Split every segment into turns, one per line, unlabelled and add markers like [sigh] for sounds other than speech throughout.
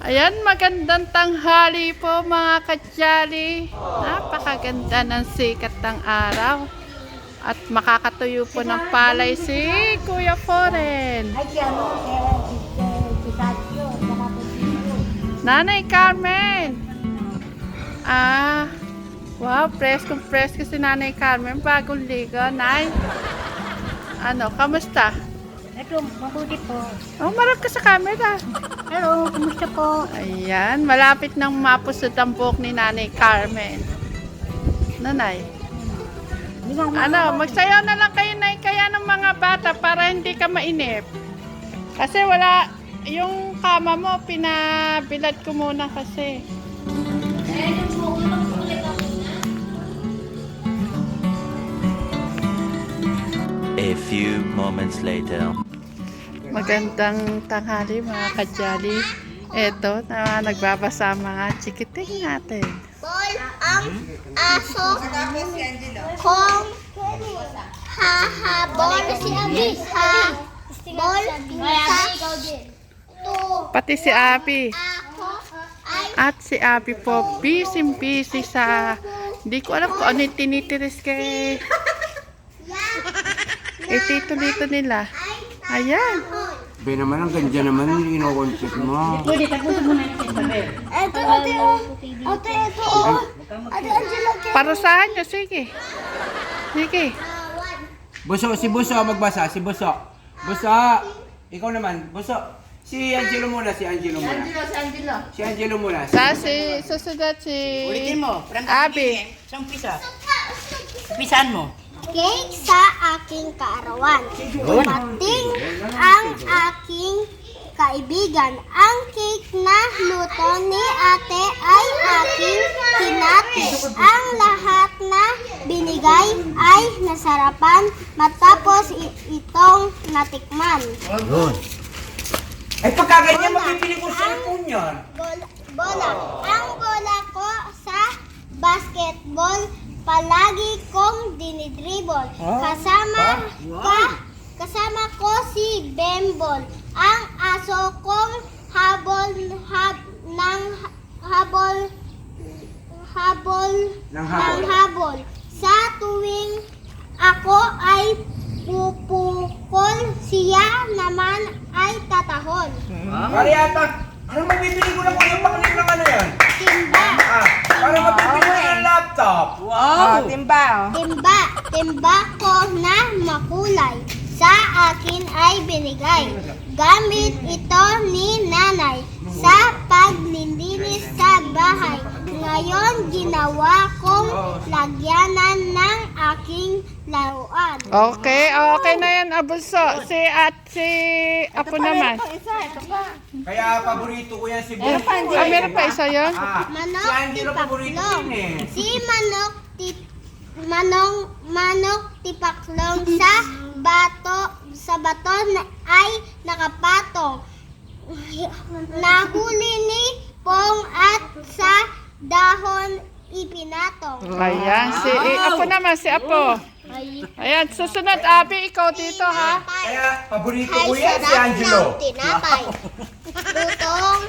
Ayan, magandang tanghali po mga kadyali. Napakaganda ng sikat ng araw. At makakatuyo po ng palay si Kuya Foren.
Ano,
Nanay Carmen. Ah, wow, preskong presko si Nanay Carmen. Bagong ligo, Nay. Ano, kamusta?
Ito, mabuti po.
Oh, marap ka sa camera.
Hello, kumusta po?
Ayan, malapit nang mapusot ang buhok ni Nanay Carmen. Nanay,
ba,
ano, magsayaw na lang kayo Nay, kaya ng mga bata para hindi ka mainip. Kasi wala, yung kama mo, pinabilad ko muna kasi.
A few moments later.
Magandang tanghali mga kadyali. Eto, na nagbabasa ang mga chikiting natin.
Bol ang aso kong hahabol ha bol sa
Pati si
ay
At si Abby po, busy-busy sa... Hindi ko alam kung ano yung tinitiris kay... [laughs] Tito-lito nila. Ayan.
Be naman, ang ganda naman, ino-concept mo.
Pwede, tapusin mo na yung tabi.
eto ate oh ate ito oh ate Angela
Parusahan nyo, sige. Sige.
Buso, si Buso magbasa, si Buso. Buso, ikaw naman, Buso. Si Angelo muna, si Angelo muna.
si Angelo.
Si Angelo muna.
Sa si, susunod si...
Ulitin mo. Parang
Abi.
Isang pisa. Pisaan mo.
cake sa aking kaarawan. Dumating ang aking kaibigan. Ang cake na luto ni ate ay aking hinati. Ang lahat na binigay ay nasarapan matapos itong natikman.
Ay, pagka ganyan, mapipili ko sa cellphone
bola. Ang bola ko sa basketball palagi kong dinidribble. Kasama ka, kasama ko si Bembol. Ang aso kong habol hab, ng habol habol
Ng habol.
ng habol. Sa tuwing ako ay pupukol, siya naman ay tatahon.
Pare ata, ano mapipili ko na po yung pakinig ng ano yan?
Timba.
Ah, para mapipili ko laptop.
Wow! timba.
Timba, timba ko na makulay. Sa akin ay binigay. Gamit ito ni nanay sa paglilinis sa bahay. Ngayon ginawa kong lagyanan ng aking laruan.
Okay, okay na yan, Abuso. Si at si Apo naman.
Kaya paborito ko yan si Buso.
Ah, meron pa isa yun?
Ah,
Manok
si Angelo paborito
tipaklong.
eh.
Si Manok tip Manong Manok tipaklong sa bato sa bato na, ay nakapatong. Nahuli ni Pong at sa dahon ipinatong.
Ayan, si eh, Apo naman, si Apo. Ayan, susunod, Abi, ikaw dito, ha?
Kaya paborito
Ay,
ko yan si
sarap
Angelo.
ng tinapay. [laughs] Lutong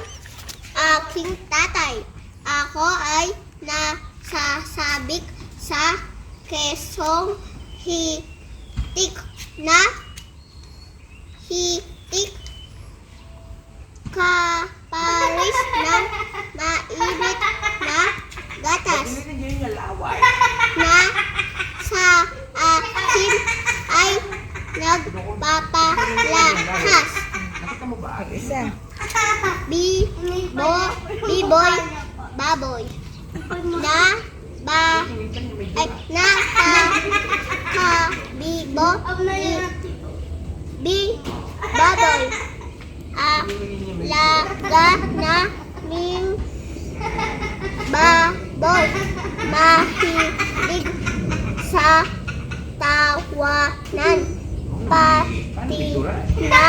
aking tatay. Ako ay nasasabik sa kesong hitik na hitik kaparis ng mainit na gatas na sa akin ay nagpapalahas. Bi, bo, biboy, baboy. Na, ba, ay, na, ka, ka, bibo, bi, bi, baboy. A, la, ga, na, ming, baboy. Mahilig sa tawanan. Pati na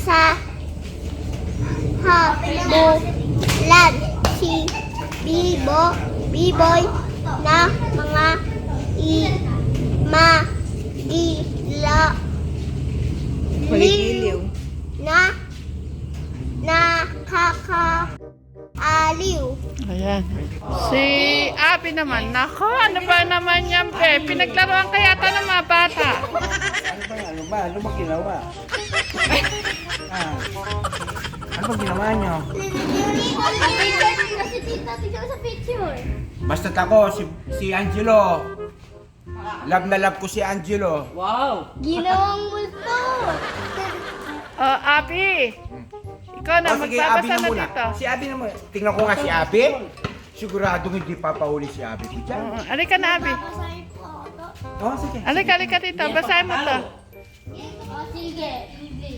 sa habulan si Bibo, Biboy na mga imagila na nakaka Aliw.
Ayan. Si Abby naman. Nako, ano ba naman yan, pe? Pinaglaruan kaya ito ng mga bata.
Ano ba yan? Ano ba? Ano ba ginawa? ah. Ano ba ginawa nyo?
Picture nila si tita. Tignan sa picture.
Basta ako, si, si Angelo. Love na love ko si Angelo.
Wow!
Ginawang multo.
Oh, Abby. Ikaw na,
sige,
magbabasa
na
na
muna.
dito.
Si Abby na muna. Tingnan ko nga si Abby. Siguradong hindi papahuli si Abby ko dyan.
Oo, Alika na, Abby.
Basahin po ako to.
Oh, sige.
Alika, alika dito. Basahin mo to.
O, sige. Bibli.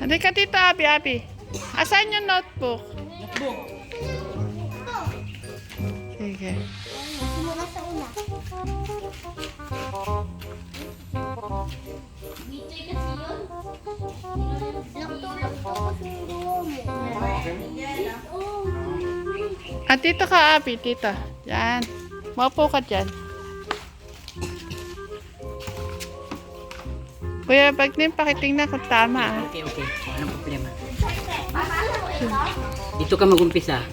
Halika dito, Abby, Abby. Asan yung notebook? Sige.
Simula sa una.
At dito ka, Abby, dito. Yan. Maupo ka dyan. Kuya Bagnin, pakitingnan kung tama. ah.
Okay, okay. Anong problema? Dito ka mag-umpisa.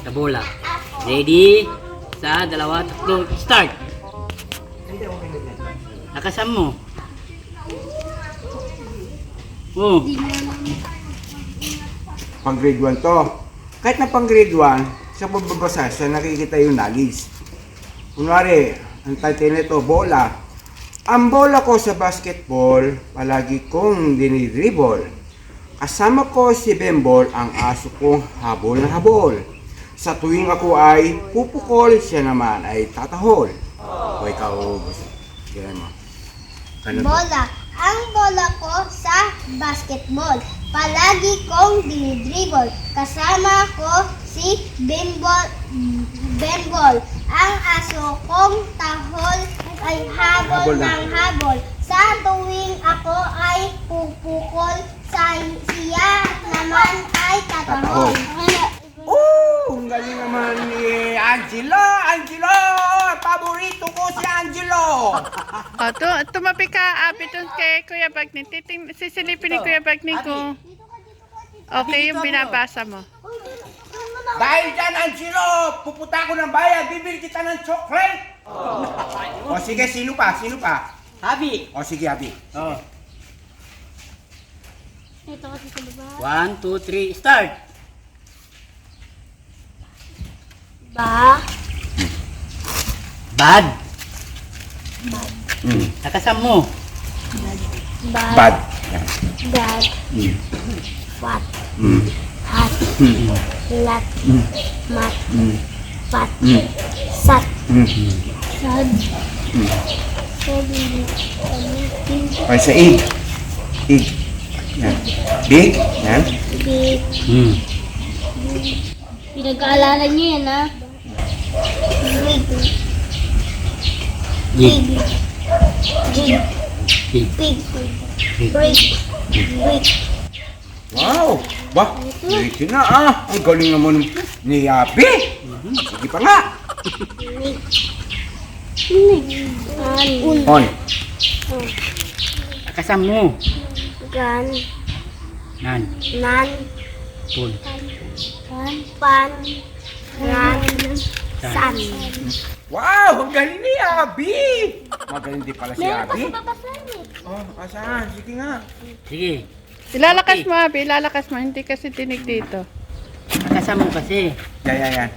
Sa bola. Ready? Sa dalawa, tatlo, start! Nakasam mo. Oh,
Pang grade 1 to. Kahit na pang grade 1, sa pagbabasa, siya nakikita yung knowledge. Kunwari, ang title nito, bola. Ang bola ko sa basketball, palagi kong dinidribble. Kasama ko si Bembol, ang aso kong habol na habol. Sa tuwing ako ay pupukol, siya naman ay tatahol. O ikaw, kaya mo. Ano?
Bola. Ang bola ko sa basketball. Palagi kong dinidribble. Kasama ko si Bembol. Bembol. Ang aso kong tahol ay habol ng habol. Sa tuwing ako ay pupukol, sa siya naman ay tatahol.
Oh, ang galing naman ni Angelo! Angelo! Paborito ko si Angelo! [laughs]
O, tu tumabi ka, Abby, dun kay Kuya Bagnin. Titing sisilipin ni Kuya Bagnin kung okay yung binabasa mo.
Dahil dyan, Angelo, pupunta ko ng bayan, bibili kita ng chocolate! o sige, sino pa? Sino pa?
Habi!
O sige, Abi.
Oh.
Ito kasi sa baba.
One, two, three, start!
Ba?
Bad! Mm. Nakasam mo.
Bad.
Bad.
Dad. Fat.
Mm.
Hat. Lat. Mat. Pat. Sat. Sad. Sabi.
O sa ig. Ig. Yan. Big. Yan.
Big.
Mm.
Pinag-aalalan niyo yan, ha? Big.
Gig.
Big.
Gig.
Break.
Wow! Bah, dito na ah. Ang galing naman ni Abi. Sige pa nga. On.
Nakasam mo.
Gan.
Nan.
Nan.
Pul.
Pan. Pan. Ran. San.
Wow! Ang galing ni Abi! Magaling din pala si Abi.
babasahin eh.
Oh, asan? Sige nga.
Sige.
Ilalakas mo, Abby. Ilalakas mo. Hindi kasi tinig dito.
Nakasam mo kasi.
Yan, yan, yan.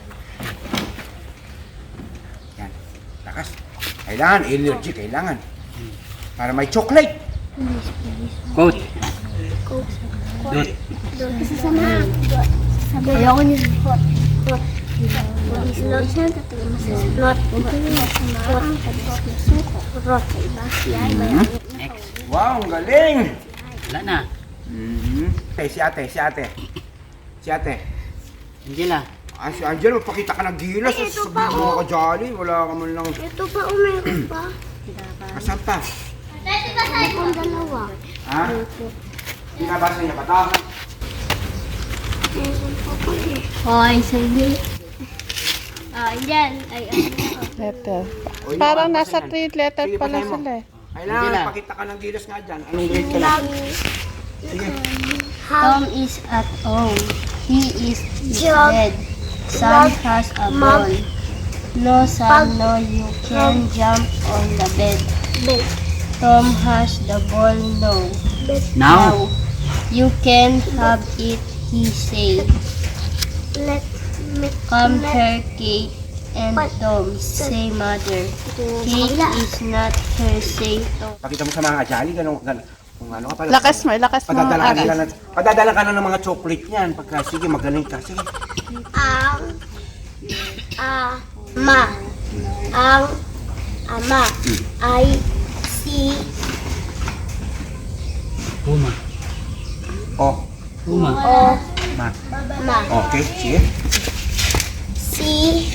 Yan. Lakas. Kailangan, energy, kailangan. Para may chocolate.
Quote. Dot.
Sasama. Ayoko niyo. Hot. Hot. Slot siya. Slot. Slot.
Next.
Wow, ang galing!
Wala na.
Mhm. Eh, si ate, si ate. Si ate.
Angela.
Ah, si Angelo, pakita ka ng gilas.
Ay, ito pa,
mo
oh.
ka jolly. Wala ka man lang.
Ito pa, umeron pa.
Asan pa?
Ito pang dalawa.
Ha? Binabasa niya pa ito?
Hoy, sige. Ah, yan. Ay, ano.
Letter. Parang nasa three letter
Sige,
pala
mo.
sila eh.
Kailangan pakita ka ng gilas nga dyan. Anong grade ka na? Sige.
Tom is at home.
He is
Jump.
dead. Sam has a
Mom.
ball. No, Sam, no, you can jump on the bed.
Bed.
Tom has the ball, no.
Now,
You can have it, he said.
Let me
Come here, Kate and? Tom, say mother. Kate is not her, say Tom.
Pakita mo sa mga kajali, gano'n, gano'n. Kung ano ka pala.
Lakas mo, lakas mo.
Padadala ka nila ng, padadala ka na ng mga chocolate niyan. Pagka, sige, magaling ka. Sige.
ang ama ang ama ay si
Puma.
Oh,
Puma.
o
ma.
ma
Okay, sige.
Si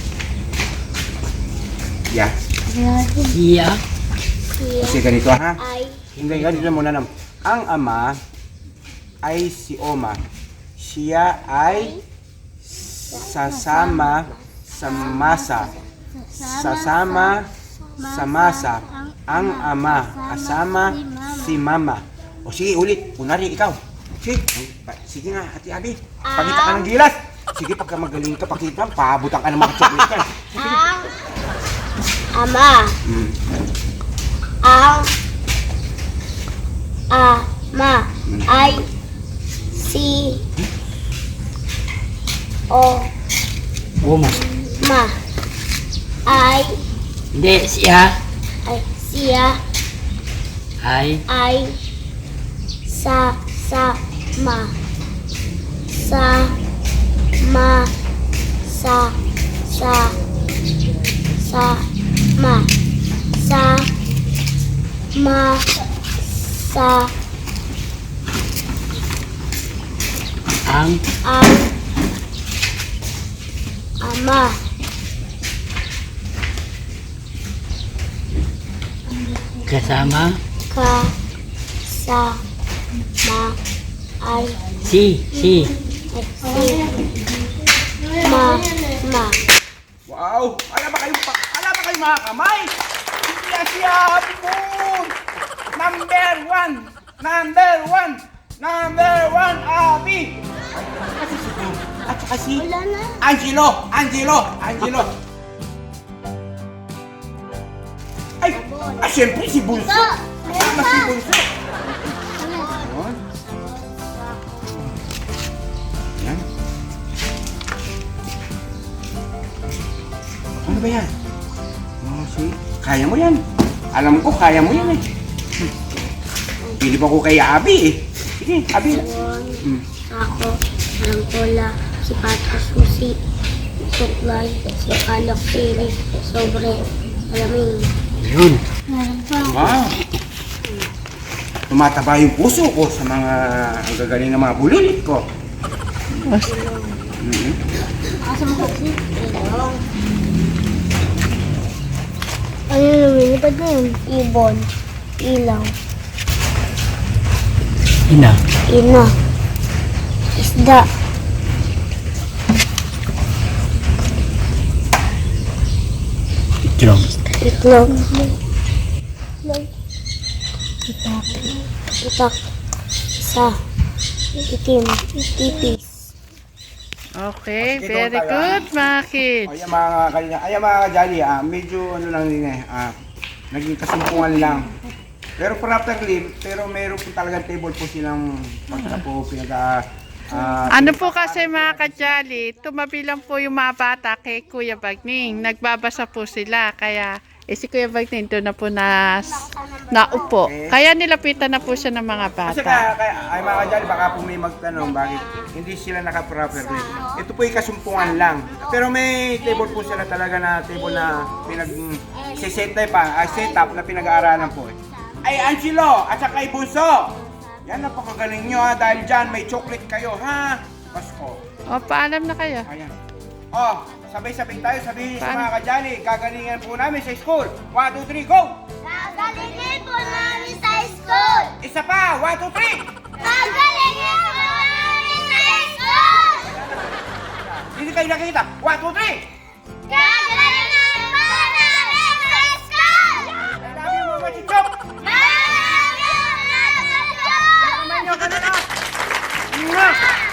Yeah.
Siya.
si
Kasi ganito ha.
ay
Hindi, ganito muna nam. Ang ama ay si Oma. Siya ay sasama sa masa. Sasama sa masa. Ang ama kasama si mama. O sige, ulit. Kunwari, ikaw. Sige, sige nga, Ate Abi. Pakita ka ng gilas. Sige, pagka magaling ka, pakita. Paabutan ka ng mga chocolate ka.
ang ama
Mm.
ang ama ay si o
Puma.
ma ay
Hindi, siya
ay siya
ay
ay sa sa ma sa ma sa sa sa ma. Sa ma sa
ang?
ang ama.
Kasama?
Ka sa ma ay
si, si.
si ma ma
Wow! Ala ba kayo, ala ba kayo mga kamay? Siya siya food! Number one! Number one! Number one, Abi! Kasi si. At saka si
wala na
Angelo! Angelo! Angelo! Ay! Ah, siyempre si Bunso! Kasama si Bunso! Ba yan? Oh, see? Kaya mo yan. Alam ko, kaya mo yan eh. Hmm. Pili pa ko kay Abi eh. Sige, Abi. Hmm.
Ako, ang pula, si Pato Susi, Tuklay, si Alok Siri, Sobre, Alaming.
Yun.
Wow! Tumataba yung puso ko sa mga ang gagaling ng mga bulilit ko. Mhm.
Ano yung lumilipad na yun? Ibon, ilaw,
Ina.
ina, isda,
Itlog.
itlog, itak, itak, sa, itim, tipis.
Okay,
Sige,
very
tayo,
good mga kids.
Ayan mga kalina, ayan mga kajali, ah, medyo ano lang din eh, ah, naging kasumpungan lang. Pero properly, pero meron po talagang table po silang pagka po pinag ah,
Ano po kasi mga kajali, tumabi lang po yung mga bata kay Kuya Bagning. Nagbabasa po sila, kaya eh, si Kuya Bagning doon na po na, naupo. Kaya nilapitan na po siya ng mga
Kasi
bata.
kaya, kaya ay mga kajali, baka po may magtanong bakit hindi sila naka-properly. Ito po yung kasumpungan lang. Pero may table po sila talaga na table na pinag set pa, ay setup na pinag-aaralan po. Ay Angelo at saka Ibunso. Yan napakagaling nyo ha dahil dyan may chocolate kayo ha. Pasko.
O, paalam na kayo.
Ayan. Oh, sabay-sabay tayo sabihin sa mga kajali, gagalingan po namin sa school. 1, 2, 3, go!
Gagalingin po namin sa school!
Isa pa, 1, 2, 3!
Gagalingin po namin sa school!
Hindi kayo nakikita. 1, 2, 3!
Gagalingin po namin sa school!
I love you, Mama Chichok! Nyo, kanina! Mwah!